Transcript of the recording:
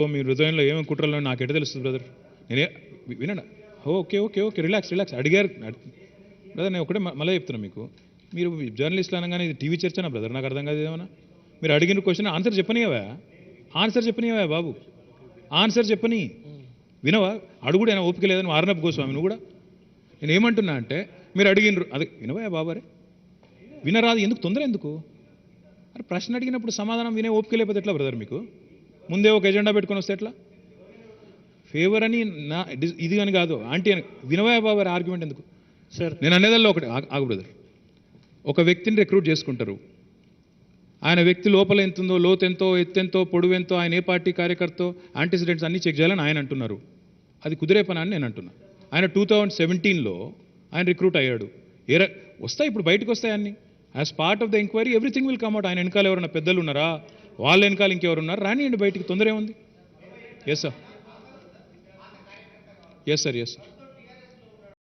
ఓ మీ హృదయంలో ఏమేమి కుట్రలో నాకు ఎట తెలుస్తుంది బ్రదర్ నేనే వినండి okay okay okay relax relax అడిగారు బ్రదర్ నేను ఒకటే మళ్ళీ చెప్తున్నా మీకు. మీరు జర్నలిస్ట్లు అనగానే ఇది టీవీ చర్చనా బ్రదర్ నాకు అర్థం కాదు ఏమన్నా? మీరు అడిగిన క్వశ్చన్ ఆన్సర్ చెప్పనివా ఆన్సర్ చెప్పనివా బాబు? ఆన్సర్ చెప్పని. వినవా? అడుగుడు ఏమైనా ఓపిక లేదని ఆర్నబ్ గోస్వామి నువ్వు కూడా? నేను ఏమంటున్నా అంటే మీరు అడిగినరు అది వినవా బాబారే వినరాదు ఎందుకు? తొందర ఎందుకు? అరే ప్రశ్న అడిగినప్పుడు సమాధానం వినే ఓపిక లేకపోతే ఎట్లా బ్రదర్ మీకు? ముందే ఒక ఎజెండా పెట్టుకొని వస్తే ఎట్లా? ఫేవర్ అని నా ఇది అని కాదు ఆంటీ అని వినవా బాబు ఆర్గ్యుమెంట్ ఎందుకు? సార్. నేను అనేదల్లో ఒకటి ఆగు- బ్రదర్ ఒక వ్యక్తిని రిక్రూట్ చేసుకుంటారు. ఆయన వ్యక్తి లోపల ఎంతుందో లోతు ఎంతో ఎత్తెంతో పొడవు ఎంతో ఆయన ఏ పార్టీ కార్యకర్తో యాంటీసిడెంట్స్ అన్నీ చెక్ చేయాలని ఆయన అంటున్నారు. అది కుదిరే పని అని నేను అంటున్నా. ఆయన టూ థౌజండ్ సెవెంటీన్లో ఆయన రిక్రూట్ అయ్యాడు. ఏ వస్తాయి ఇప్పుడు బయటకు వస్తాయి అన్ని. As part of the enquiry everything will come out ఆయన వెనకాల ఎవరైనా పెద్దలు ఉన్నారా? వాళ్ళ వెనకాల ఇంకెవరు ఉన్నారు? రానియండి బయటికి తొందర ఏముంది yes sir yes sir yes sir